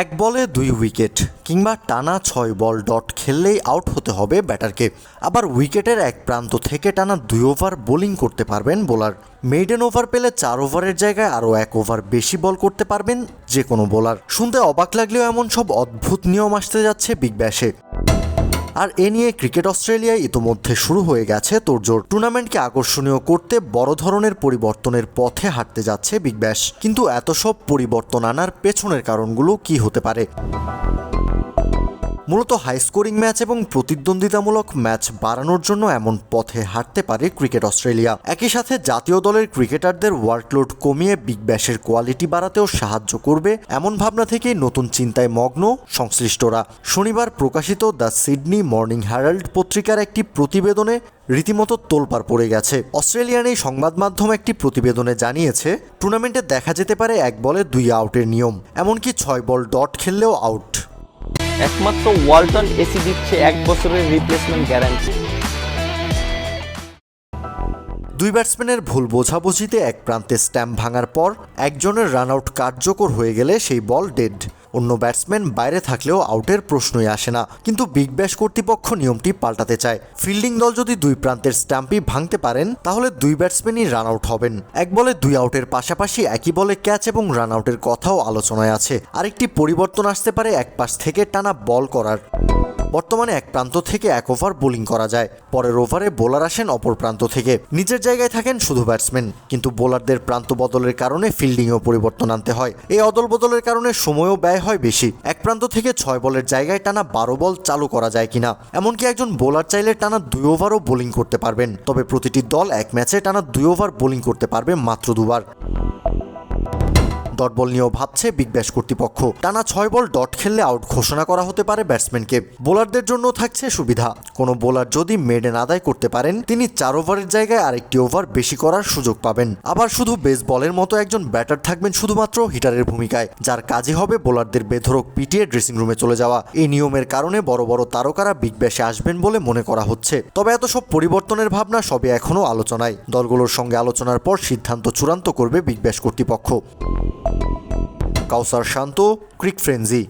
এক বলে দুই উইকেট কিংবা টানা ছয় বল ডট খেললেই আউট হতে হবে ব্যাটারকে। আবার উইকেটের এক প্রান্ত থেকে টানা দুই ওভার বোলিং করতে পারবেন বোলার। মেডেন ওভার পেলে চার ওভারের জায়গায় আরও এক ওভার বেশি বল করতে পারবেন যে কোনো বোলার। শুনতে অবাক লাগলেও এমন সব অদ্ভুত নিয়ম আসতে যাচ্ছে বিগ ব্যাশে। আর এ নিয়ে ক্রিকেট অস্ট্রেলিয়ায় ইতোমধ্যে শুরু হয়ে গেছে তোড়জোড়। টুর্নামেন্টকে আকর্ষণীয় করতে বড় ধরনের পরিবর্তনের পথে হাঁটতে যাচ্ছে বিগ ব্যাশ। কিন্তু এত সব পরিবর্তন আনার পেছনের কারণগুলো কি হতে পারে? মূলত হাই স্কোরিং ম্যাচ এবং প্রতিদ্বন্দ্বিতামূলক ম্যাচ বাড়ানোর জন্য এমন পথে হাঁটতে পারে ক্রিকেট অস্ট্রেলিয়া। একই সাথে জাতীয় দলের ক্রিকেটারদের ওয়ার্কলোড কমিয়ে বিগ ব্যাশের কোয়ালিটি বাড়াতেও সাহায্য করবে এমন ভাবনা থেকেই নতুন চিন্তায় মগ্ন সংশ্লিষ্টরা। শনিবার প্রকাশিত দ্য সিডনি মর্নিং হ্যারাল্ড পত্রিকার একটি প্রতিবেদনে রীতিমতো তোলপাড় পড়ে গেছে। অস্ট্রেলিয়ান এই সংবাদ মাধ্যম একটি প্রতিবেদনে জানিয়েছে টুর্নামেন্টে দেখা যেতে পারে এক বলে দুই আউটের নিয়ম, এমনকি ছয় বল ডট খেললেও আউট একমাত্র ওয়ালটন এসি দিচ্ছে এক বছরের রিপ্লেসমেন্ট গ্যারান্টি দুই ব্যাটসম্যানের ভুল বোঝাবুঝিতে এক প্রান্তে স্ট্যাম্প ভাঙার পর একজনের রান আউট কার্যকর হয়ে গেলে সেই বল ডেড অন্য ব্যাটসম্যান বাইরে থাকলেও আউটের প্রশ্নই আসে না। কিন্তু বিগ ব্যাশ কর্তৃপক্ষ নিয়মটি পাল্টাতে চায়। ফিল্ডিং দল যদি দুই প্রান্তের স্ট্যাম্পই ভাঙতে পারেন, তাহলে দুই ব্যাটসম্যানই রান আউট হবেন। এক বলে দুই আউটের পাশাপাশি একই বলে ক্যাচ এবং রান আউটের কথাও আলোচনায় আছে। আরেকটি পরিবর্তন আসতে পারে এক পাশ থেকে টানা বল করার। বর্তমানে এক প্রান্ত থেকে এক ওভার বোলিং করা যায়। পরের ওভারে বোলার আসেন অপর প্রান্ত থেকে। নিজের জায়গায় থাকেন শুধু ব্যাটসম্যান। কিন্তু বোলারদের প্রান্ত বদলের কারণে ফিল্ডিংয়েও পরিবর্তন আনতে হয়। এই অদল বদলের কারণে সময়ও ব্যয় হয় বেশি। এক প্রান্ত থেকে ছয় বলের জায়গায় টানা বারো বল চালু করা যায় কিনা। এমনকি একজন বোলার চাইলে টানা দুই ওভারও বোলিং করতে পারবেন। তবে প্রতিটি দল এক ম্যাচে টানা দুই ওভার বোলিং করতে পারবে মাত্র দুবার। ডট বল নিয়েও ভাবছে বিগ ব্যাশ কর্তৃপক্ষ। টানা ছয় বল ডট খেললে আউট ঘোষণা করা হতে পারে ব্যাটসম্যানকে। বোলারদের জন্য থাকছে সুবিধা। কোনো বোলার যদি মেডেন আদায় করতে পারেন, তিনি চার ওভারের জায়গায় আরেকটি ওভার বেশি করার সুযোগ পাবেন। আবার শুধু বেস বলের মতো একজন ব্যাটার থাকবেন শুধুমাত্র হিটারের ভূমিকায়, যার কাজই হবে বোলারদের বেধরক পিটিয়ে ড্রেসিং রুমে চলে যাওয়া। এই নিয়মের কারণে বড় বড় তারকারা বিগ ব্যাশে আসবেন বলে মনে করা হচ্ছে। তবে এত সব পরিবর্তনের ভাবনা সবে এখনও আলোচনায়। দলগুলোর সঙ্গে আলোচনার পর সিদ্ধান্ত চূড়ান্ত করবে বিগ ব্যাশ কর্তৃপক্ষ। Kawsar Shanto crick frenzy.